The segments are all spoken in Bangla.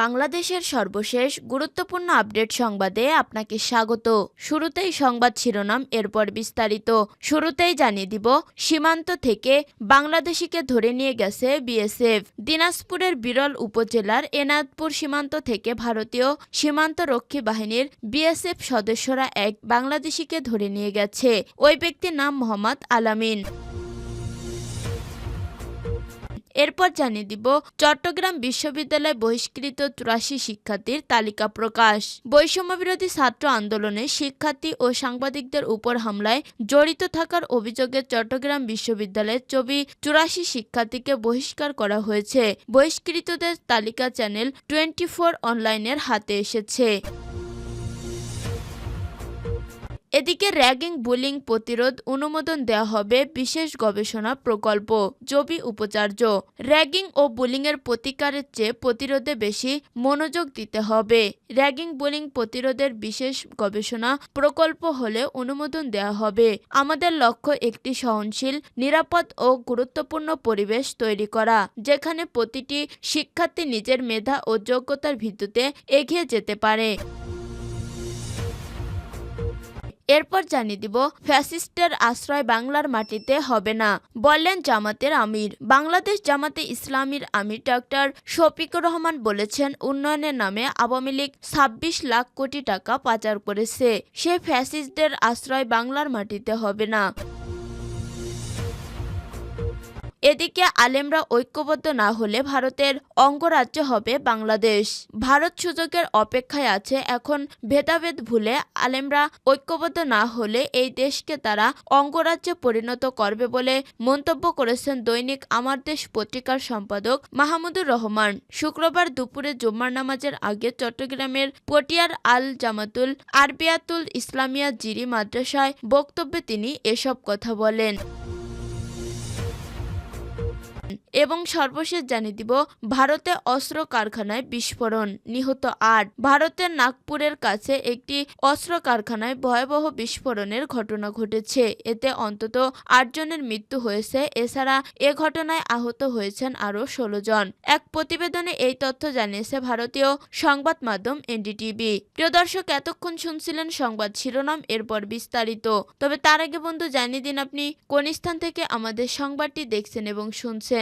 বাংলাদেশের সর্বশেষ গুরুত্বপূর্ণ আপডেট সংবাদে আপনাকে স্বাগত। শুরুতেই সংবাদ শিরোনাম, এরপর বিস্তারিত। শুরুতেই জানিয়ে দিব, সীমান্ত থেকে বাংলাদেশিকে ধরে নিয়ে গেছে বিএসএফ। দিনাজপুরের বিরল উপজেলার এনাদপুর সীমান্ত থেকে ভারতীয় সীমান্ত রক্ষী বাহিনীর বিএসএফ সদস্যরা এক বাংলাদেশিকে ধরে নিয়ে গেছে। ওই ব্যক্তির নাম মোহাম্মদ আলামিন। এরপর জানিয়ে দিব, চট্টগ্রাম বিশ্ববিদ্যালয় বহিষ্কৃত চুরাশি শিক্ষার্থীর তালিকা প্রকাশ। বৈষম্য বিরোধী ছাত্র আন্দোলনে শিক্ষার্থী ও সাংবাদিকদের উপর হামলায় জড়িত থাকার অভিযোগে চট্টগ্রাম বিশ্ববিদ্যালয়ের চবি চুরাশি শিক্ষার্থীকে বহিষ্কার করা হয়েছে। বহিষ্কৃতদের তালিকা চ্যানেল টোয়েন্টি ফোর অনলাইনের হাতে এসেছে। এদিকে র্যাগিং বুলিং প্রতিরোধ অনুমোদন দেওয়া হবে বিশেষ গবেষণা প্রকল্প, জবি উপাচার্য। র্যাগিং ও বুলিংয়ের প্রতিকারের চেয়ে প্রতিরোধে বেশি মনোযোগ দিতে হবে। র্যাগিং বুলিং প্রতিরোধের বিশেষ গবেষণা প্রকল্প হলে অনুমোদন দেওয়া হবে। আমাদের লক্ষ্য একটি সহনশীল, নিরাপদ ও গুরুত্বপূর্ণ পরিবেশ তৈরি করা, যেখানে প্রতিটি শিক্ষার্থী নিজের মেধা ও যোগ্যতার ভিত্তিতে এগিয়ে যেতে পারে। এরপর জানিয়ে দিব, ফ্যাসিস্টের আশ্রয় বাংলার মাটিতে হবে না বললেন জামাতের আমির। বাংলাদেশ জামাতে ইসলামীর আমির ডক্টর শফিকুর রহমান বলেছেন, উন্নয়নের নামে আওয়ামী লীগ ছাব্বিশ লাখ কোটি টাকা পাচার করেছে। সে ফ্যাসিস্টদের আশ্রয় বাংলার মাটিতে হবে না। এদিকে আলেমরা ঐক্যবদ্ধ না হলে ভারতের অঙ্গরাজ্য হবে বাংলাদেশ। ভারত সুযোগের অপেক্ষায় আছে, এখন ভেদাভেদ ভুলে আলেমরা ঐক্যবদ্ধ না হলে এই দেশকে তারা অঙ্গরাজ্যে পরিণত করবে বলে মন্তব্য করেছেন দৈনিক আমার দেশ পত্রিকার সম্পাদক মাহমুদুর রহমান। শুক্রবার দুপুরে জুম্মার নামাজের আগে চট্টগ্রামের পটিয়ার আল জামাতুল আরবিয়াতুল ইসলামিয়া জিরি মাদ্রাসায় বক্তব্যে তিনি এসব কথা বলেন। এবং সর্বশেষ জানিয়ে দিব, ভারতে অস্ত্র কারখানায় বিস্ফোরণ, নিহত আট। ভারতের নাগপুরের কাছে একটি অস্ত্র কারখানায় ভয়াবহ বিস্ফোরণের ঘটনা ঘটেছে। এতে অন্তত আটজনের মৃত্যু হয়েছে। এছাড়া এ ঘটনায় আহত হয়েছেন আরও ষোলো জন। এক প্রতিবেদনে এই তথ্য জানিয়েছে ভারতীয় সংবাদ মাধ্যম এনডিটিভি। প্রিয় দর্শক, এতক্ষণ শুনছিলেন সংবাদ শিরোনাম, এরপর বিস্তারিত। তবে তার আগে বন্ধু, জানিয়ে দিন আপনি কোন স্থান থেকে আমাদের সংবাদটি দেখছেন এবং শুনছেন।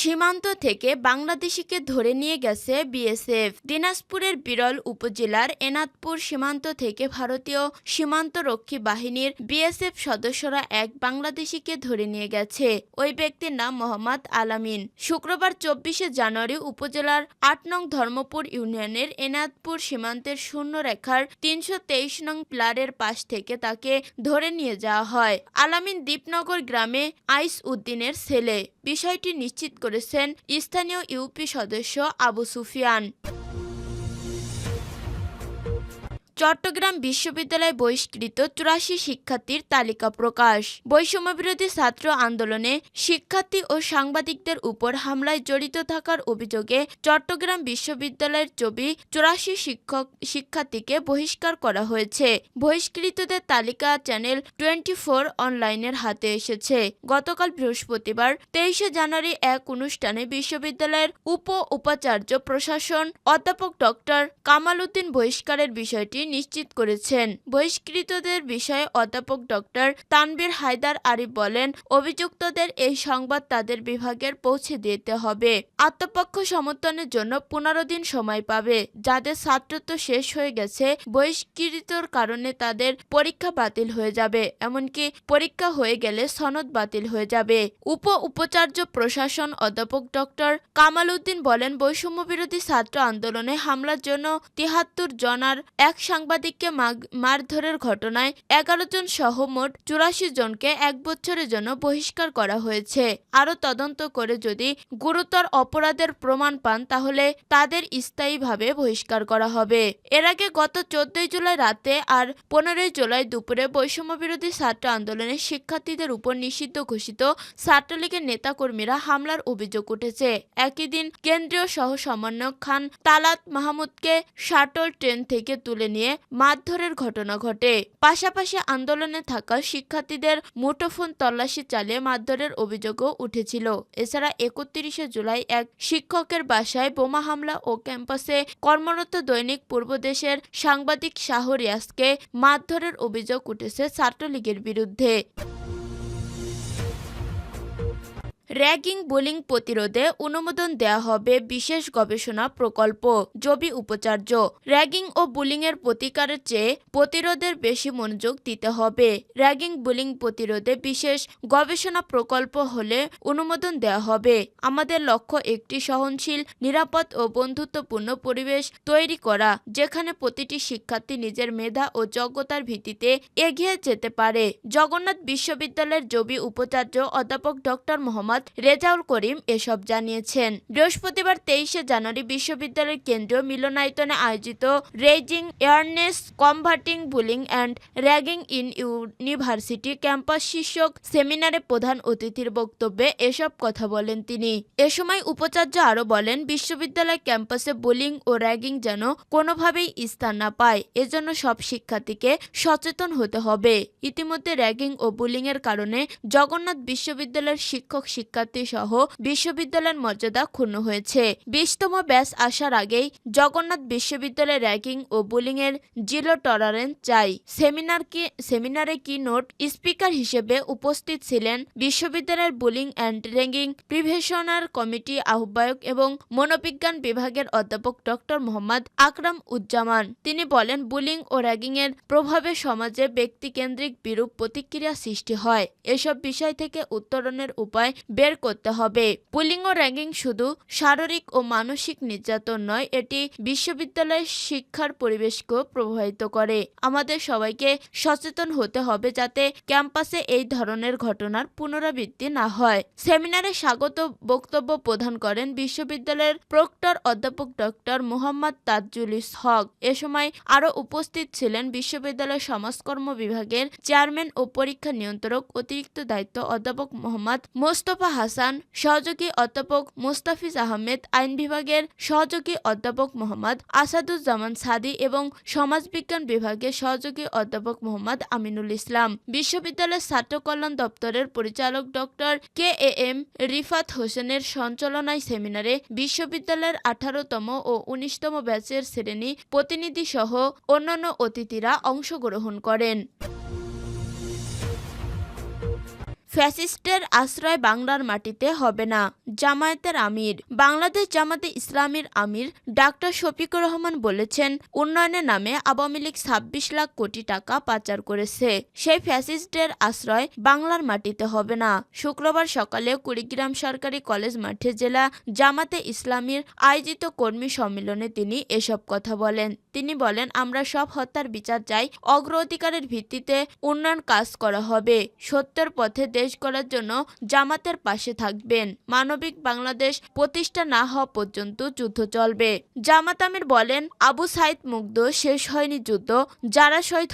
সীমান্ত থেকে বাংলাদেশিকে ধরে নিয়ে গেছে বিএসএফ। দিনাজপুরের বিরল উপজেলার এনাদপুর সীমান্ত থেকে ভারতীয় সীমান্ত রক্ষী বাহিনীর বিএসএফ সদস্যরা এক বাংলাদেশিকে ধরে নিয়ে গেছে। ওই ব্যক্তির নাম মোহাম্মদ আলামিন। শুক্রবার চব্বিশে জানুয়ারি উপজেলার আট নং ধর্মপুর ইউনিয়নের এনাদপুর সীমান্তের শূন্য রেখার তিনশো তেইশ নং প্লারের পাশ থেকে তাকে ধরে নিয়ে যাওয়া হয়। আলামিন দীপনগর গ্রামে আইস উদ্দিনের ছেলে। বিষয়টি নিশ্চিত করেছেন স্থানীয় ইউপি সদস্য আবু সুফিয়ান। চট্টগ্রাম বিশ্ববিদ্যালয় বহিষ্কৃত চুরাশি শিক্ষার্থীর তালিকা প্রকাশ। বৈষম্য বিরোধী ছাত্র আন্দোলনে শিক্ষার্থী ও সাংবাদিকদের উপর হামলায় জড়িত থাকার অভিযোগে চট্টগ্রাম বিশ্ববিদ্যালয়ের চবি চুরাশি শিক্ষক শিক্ষার্থীকে বহিষ্কার করা হয়েছে। বহিষ্কৃতদের তালিকা চ্যানেল টোয়েন্টি ফোর অনলাইনের হাতে এসেছে। গতকাল বৃহস্পতিবার তেইশে জানুয়ারি এক অনুষ্ঠানে বিশ্ববিদ্যালয়ের উপ উপাচার্য প্রশাসন অধ্যাপক ডক্টর কামাল উদ্দিন বহিষ্কারের বিষয়টি নিশ্চিত করেছেন। বহিষ্কৃতদের বিষয়ে অধ্যাপক ডক্টর তানবীর হায়দার আরিফ বলেন, অভিযুক্তদের এই সংবাদ তাদের বিভাগের পৌঁছে দিতে হবে। আত্মপক্ষ সমর্থনের জন্য পনেরো দিন সময় পাবে। যাদের ছাত্রত্ব শেষ হয়ে গেছে, বহিষ্কৃতর কারণে তাদের পরীক্ষা বাতিল হয়ে যাবে। এমনকি পরীক্ষা হয়ে গেলে সনদ বাতিল হয়ে যাবে। উপ উপাচার্য প্রশাসন অধ্যাপক ডক্টর কামাল উদ্দিন বলেন বৈষম্য বিরোধী ছাত্র আন্দোলনে হামলার জন্য তিহাত্তর জনার এক সাংবাদিককে মারধরের ঘটনায় এগারো জন সহ মোট চুরাশি জনকে এক বছরের জন্য বহিষ্কার করা হয়েছে। আরও তদন্ত করে যদি গুরুতর অপরাধের প্রমাণ পান, তাহলে তাদের স্থায়ীভাবে বহিষ্কার করা হবে। এর আগে গত চোদ্দই জুলাই রাতে আর পনেরোই জুলাই দুপুরে বৈষম্য বিরোধী ছাত্র আন্দোলনে শিক্ষার্থীদের উপর নিষিদ্ধ ঘোষিত ছাত্রলীগের নেতাকর্মীরা হামলার অভিযোগ উঠেছে। একই দিন কেন্দ্রীয় সহ সমন্বয়ক খান তালাত মাহমুদকে শাটল ট্রেন থেকে তুলে নিয়ে মারধরের ঘটনা ঘটে। পাশাপাশি আন্দোলনে থাকা শিক্ষার্থীদের মুঠোফোন তল্লাশি চালিয়ে মারধরের অভিযোগও উঠেছিল। এছাড়া একত্রিশে জুলাই এক শিক্ষকের বাসায় বোমা হামলা ও ক্যাম্পাসে কর্মরত দৈনিক পূর্বদেশের সাংবাদিক শাহরিয়াসকে মারধরের অভিযোগ উঠেছে ছাত্রলীগের বিরুদ্ধে। র্যাগিং বোলিং প্রতিরোধে অনুমোদন দেয়া হবে বিশেষ গবেষণা প্রকল্প, জবি উপাচার্য। র্যাগিং ও বুলিংয়ের প্রতিকারের চেয়ে প্রতিরোধের বেশি মনোযোগ দিতে হবে। র্যাগিং বুলিং প্রতিরোধে বিশেষ গবেষণা প্রকল্প হলে অনুমোদন দেওয়া হবে। আমাদের লক্ষ্য একটি সহনশীল, নিরাপদ ও বন্ধুত্বপূর্ণ পরিবেশ তৈরি করা, যেখানে প্রতিটি শিক্ষার্থী নিজের মেধা ও যোগ্যতার ভিত্তিতে এগিয়ে যেতে পারে। জগন্নাথ বিশ্ববিদ্যালয়ের জবি উপাচার্য অধ্যাপক ডক্টর মোহাম্মদ রেজাউল করিম এসব জানিয়েছেন। বৃহস্পতিবার তেইশে জানুয়ারি বিশ্ববিদ্যালয়ের কেন্দ্রীয় মিলনায়তনে আয়োজিত raising, awareness converting bullying and ragging in university campus শীর্ষক সেমিনারে প্রধান অতিথির বক্তব্যে এসব কথা বলেন তিনি। এ সময় উপাচার্য আরও বলেন, বিশ্ববিদ্যালয় ক্যাম্পাসে বুলিং ও র্যাগিং যেন কোনোভাবেই স্থান না পায়, এজন্য সব শিক্ষার্থীকে সচেতন হতে হবে। ইতিমধ্যে র্যাগিং ও বুলিং এর কারণে জগন্নাথ বিশ্ববিদ্যালয়ের শিক্ষক শিক্ষার্থী সহ বিশ্ববিদ্যালয়ের মর্যাদা ক্ষুণ্ণ হয়েছে। বিশতম ব্যাচ আসার আগেই জগন্নাথ বিশ্ববিদ্যালয়ে র্যাগিং ও বুলিং এর জিরো টলারেন্স চাই। সেমিনার কি, সেমিনারে কি নোট স্পিকার হিসেবে উপস্থিত ছিলেন বিশ্ববিদ্যালয়ের বুলিং অ্যান্ড র্যাগিং প্রিভেশনার কমিটি আহ্বায়ক এবং মনোবিজ্ঞান বিভাগের অধ্যাপক ডক্টর মোহাম্মদ আকরাম উজ্জামান। তিনি বলেন, বুলিং ও র্যাগিং এর প্রভাবে সমাজে ব্যক্তিকেন্দ্রিক বিরূপ প্রতিক্রিয়া সৃষ্টি হয়। এসব বিষয় থেকে উত্তরণের উপায় বের করতে হবে। বুলিং ও র্যাগিং শুধু শারীরিক ও মানসিক নির্যাতন নয়, এটি বিশ্ববিদ্যালয়ের শিক্ষার পরিবেশকেও প্রভাবিত করে। আমাদের সবাইকে সচেতন হতে হবে যাতে ক্যাম্পাসে এই ধরনের ঘটনার পুনরাবৃত্তি না হয়। সেমিনারে স্বাগত বক্তব্য প্রদান করেন বিশ্ববিদ্যালয়ের প্রক্টর অধ্যাপক ডক্টর মোহাম্মদ তাজুল হক এ সময় আরও উপস্থিত ছিলেন বিশ্ববিদ্যালয় সমাজকর্ম বিভাগের চেয়ারম্যান ও পরীক্ষা নিয়ন্ত্রক অতিরিক্ত দায়িত্ব অধ্যাপক মোহাম্মদ মোস্তফা হাসান, সহযোগী অধ্যাপক মোস্তাফিজ আহমেদ, আইন বিভাগের সহযোগী অধ্যাপক মোহাম্মদ আসাদুজ্জামান সাদি এবং সমাজবিজ্ঞান বিভাগের সহযোগী অধ্যাপক মোহাম্মদ আমিনুল ইসলাম। বিশ্ববিদ্যালয়ের ছাত্র কল্যাণ দপ্তরের পরিচালক doctor K A M Rifat হোসেনের সঞ্চালনায় সেমিনারে বিশ্ববিদ্যালয়ের আঠারোতম ও উনিশতম ব্যাচের শ্রেণি প্রতিনিধি সহ অন্যান্য অতিথিরা অংশগ্রহণ করেন। ফ্যাসিস্টের আশ্রয় বাংলার মাটিতে হবে না, জামায়াতের আমির। বাংলাদেশ জামাতে ইসলামীর আমির ডাক্তার শফিকুর রহমান বলেছেন, উন্নয়নের নামে আওয়ামী লীগ ছাব্বিশ লাখ কোটি টাকা পাচার করেছে। সেই ফ্যাসিস্টের আশ্রয় বাংলার মাটিতে হবে না। শুক্রবার সকালে কুড়িগ্রাম সরকারি কলেজ মাঠে জেলা জামাতে ইসলামীর আয়োজিত কর্মী সম্মেলনে তিনি এসব কথা বলেন। তিনি বলেন, আমরা সব হত্যার বিচার চাই। অগ্রাধিকারের ভিত্তিতে উন্নয়ন কাজ করা হবে। সত্যের পথে দেশ গড়ার জন্য জামাতের পাশে থাকবেন। মানবিক বাংলাদেশ প্রতিষ্ঠা না হওয়া পর্যন্ত যুদ্ধ চলবে। জামাত আমির বলেন, আবু সাইদ মুগ্ধ, শেষ হয়নি যুদ্ধ, যারা শহীদ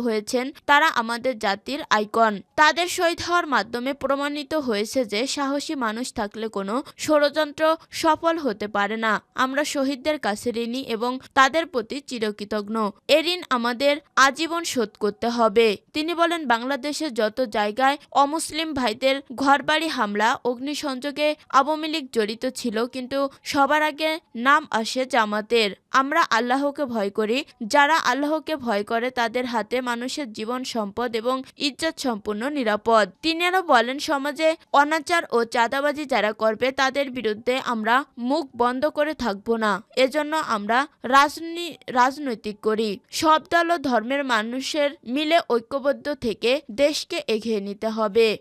হয়েছেন, তারা আমাদের জাতির আইকন। তাদের শহীদ হওয়ার মাধ্যমে প্রমাণিত হয়েছে যে সাহসী মানুষ থাকলে কোনো ষড়যন্ত্র সফল হতে পারে না। আমরা শহীদদের কাছে ঋণী এবং তাদের প্রতি চিরকৃতজ্ঞ। এ ঋণ আমাদের আজীবন শোধ করতে হবে। তিনি বলেন, বাংলাদেশের যত জায়গায় অমুসলিম ভাইদের ঘরবাড়ি হামলা, অগ্নিসংযোগে আওয়ামী লীগ জড়িত ছিল, কিন্তু সবার আগে নাম আসে জামাতের। আমরা আল্লাহকে ভয় করি। যারা আল্লাহকে ভয় করে, তাদের হাতে মানুষের জীবন, সম্পদ এবং ইজ্জত সম্পূর্ণ নিরাপদ। তিনি আরও বলেন, সমাজে অনাচার ও চাঁদাবাজি যারা করবে, তাদের বিরুদ্ধে আমরা মুখ বন্ধ করে থাকব না। এজন্য আমরা রাজনী, রাজনৈতিক করি। সব দল ও ধর্মের মানুষের মিলে ঐক্যবদ্ধ থেকে দেশকে এগিয়ে নিতে হবে।